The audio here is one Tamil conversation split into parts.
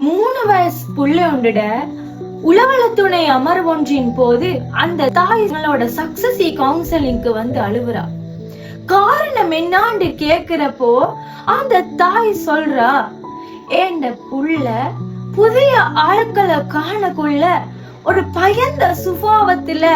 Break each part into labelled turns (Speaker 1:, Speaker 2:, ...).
Speaker 1: மூணு வயசு புள்ள உண்டுட. உளவல துணை அமர்வொன்றின் போது அந்த தாய்களோட சக்சஸி கவுன்சிலிங்க்கு வந்து அழுவுறா. காரணம் என்னான்னு கேக்குறப்போ அந்த தாய் சொல்றா ஏண்ட புள்ள புதிய ஆட்களை காணக்குள்ள ஒரு பயந்த சுபாவத்துல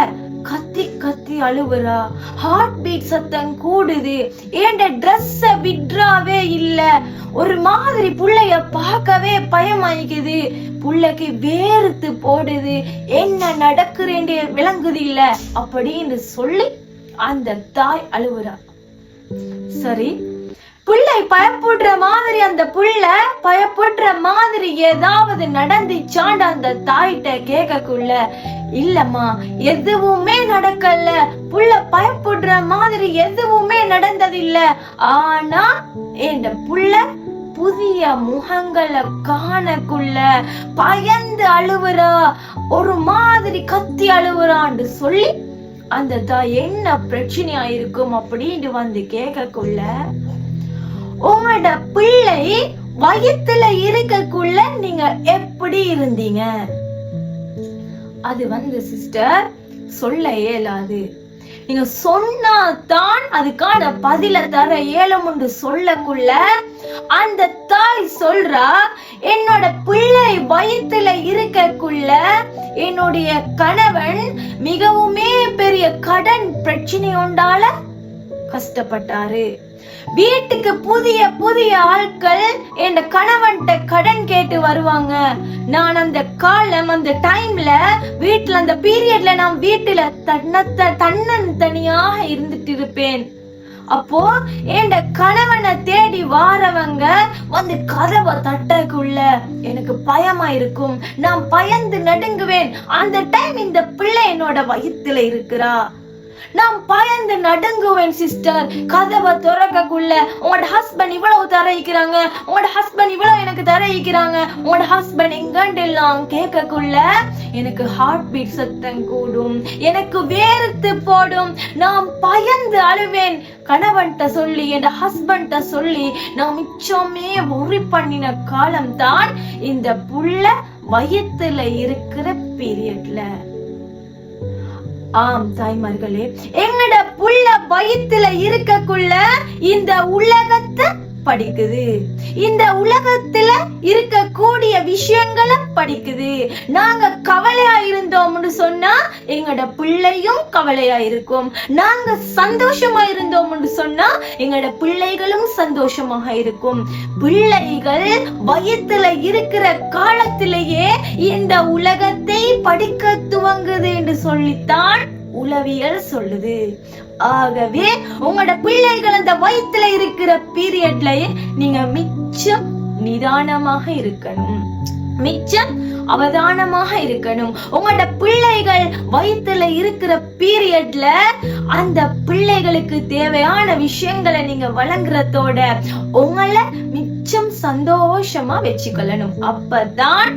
Speaker 1: கத்தி கத்தி அழுவுறா. ஹார்ட் பீட் சத்தம் கூடுது. ஏண்ட ட்ரெஸ்ஸ விட்றாவே இல்ல. ஒரு மாதிரி புள்ளைய பார்க்கவே பயமாயிக்குது. புள்ளைக்கு வேர்த்து போடுது. என்ன நடக்குறேன்னு விளங்குது இல்ல. அப்படின்னு சொல்லி அந்த தாய் அழுவுறா. சரி. புள்ளை பயப்படுற மாதிரி அந்த புள்ள பயப்படுற மாதிரி ஏதாவது நடந்துச்சாண்டு அந்த தாயிட்ட கேட்கக்குள்ள இல்லம்மா எதுவுமே நடக்கல. புள்ள பயப்படுற மாதிரி எதுவுமே நடந்ததில்ல. ஆனா இந்த புள்ள புதிய முகங்களை காணக்குள்ள பயந்து அழுவுறா. ஒரு மாதிரி கத்தி அழுவுறான்னு சொல்லி அந்த தான் என்ன பிரச்சனையா இருக்கும் அப்படின்னு வந்து கேட்கக்குள்ள உங்களோட பிள்ளை வயித்துல இருக்கக்குள்ள நீங்க எப்படி இருந்தீங்க? அது வந்து சிஸ்டர் சொல்ல இயலாது. நீங்க சொன்னா தான் அதுக்கான பதில தர இயலும்னு சொல்லக்குள்ள அந்த தாய் சொல்றா என்னோட பிள்ளை வயிற்றுல இருக்கக்குள்ள என்னுடைய கணவன் மிகவுமே பெரிய கடன் பிரச்சனை உண்டால கஷ்டப்பட்டாரு. வீட்டுக்கு புதிய புதிய ஆட்கள் என் கணவன்கிட்ட கடன் கேட்டு வருவாங்க. நான் அந்த காலம் அந்த டைம்ல வீட்டுல அந்த பீரியட்ல நான் வீட்டுல தன்னத்த தன்னன் தனியாக இருந்துட்டு இருப்பேன். அப்போ என் கணவனை தேடி வாரவங்க வந்து கதவை தட்டக்குள்ள. எனக்கு பயமா இருக்கும். நான் பயந்து நடுங்குவேன். அந்த டைம் இந்த பிள்ளை என்னோட வயிற்றுல இருக்கிறா. நான் பயந்து நடுங்குவேன் சிஸ்டர் கதவை திறக்கக்குள்ள உங்களோட ஹஸ்பண்ட் இவ்வளவு தரையிக்கிறாங்க. உங்களோட ஹஸ்பண்ட் இவ்வளவு எனக்கு தரையிக்கிறாங்க. உங்களோட ஹஸ்பண்ட் எங்கண்டு எல்லாம் கேட்கக்குள்ள எனக்கு ஹார்ட் பீட் சத்தம் கூடும். எனக்கு வேர்த்து போடும். நான் பயந்து அழுவேன். கணவன்கிட்ட சொல்லி என் ஹஸ்பண்ட சொல்லி நான் மிச்சமே ஒரி பண்ணின காலம்தான் இந்த புள்ள வயத்துல இருக்கிற பீரியட்ல ஆம் தாய்மார்களே எங்கட புள்ள வயிற்றுல இருக்கக்குள்ள இந்த உலகத்தை படிக்குது. இந்த உலகத்துல இருக்கக்கூடிய விஷயங்களை படிக்குது. நாங்க கவலையா இருந்தோம்னு சொன்னா எங்களோட பிள்ளையும் கவலையா இருக்கும். நாங்க சந்தோஷமா இருந்தோம்னு சொன்னா எங்களோட பிள்ளைகளும் சந்தோஷமாக இருக்கும். பிள்ளைகள் வயத்துல இருக்கிற காலத்திலேயே இந்த உலகத்தை படிக்க துவங்குது என்று சொல்லித்தான் உளவியல் சொல்லுது. ஆகவே உங்களோட பிள்ளைகள் அந்த வயித்துல இருக்கிற பீரியட்லயே நீங்க மிச்சம் நிதானமாக இருக்கணும். மிச்சம் அவதானமாக இருக்கணும். உங்களோட பிள்ளைகள் வயித்துல இருக்கிற பீரியட்ல அந்த பிள்ளைகளுக்கு தேவையான விஷயங்களை நீங்க வழங்குறதோட உங்களை மிச்சம் சந்தோஷமா வச்சுக்கொள்ளணும். அப்பதான்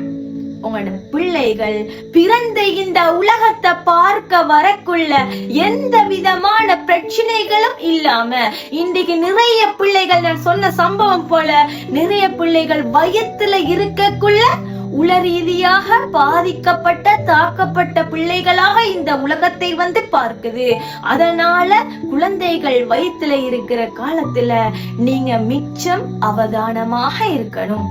Speaker 1: உங்களோட பிள்ளைகள் பிறந்த இந்த உலகத்தை பார்க்க வரக்குள்ள எந்த விதமான பிரச்சனைகளும் இல்லாம இன்றைக்கு நிறைய பிள்ளைகள் நான் சொன்ன சம்பவம் போல நிறைய பிள்ளைகள் வயத்துல இருக்கக்குள்ள உள ரீதியாக பாதிக்கப்பட்ட தாக்கப்பட்ட பிள்ளைகளாக இந்த உலகத்தை வந்து பார்க்குது. அதனால குழந்தைகள் வயித்துல இருக்கிற காலத்துல நீங்க மிச்சம் அவதானமாக இருக்கணும்.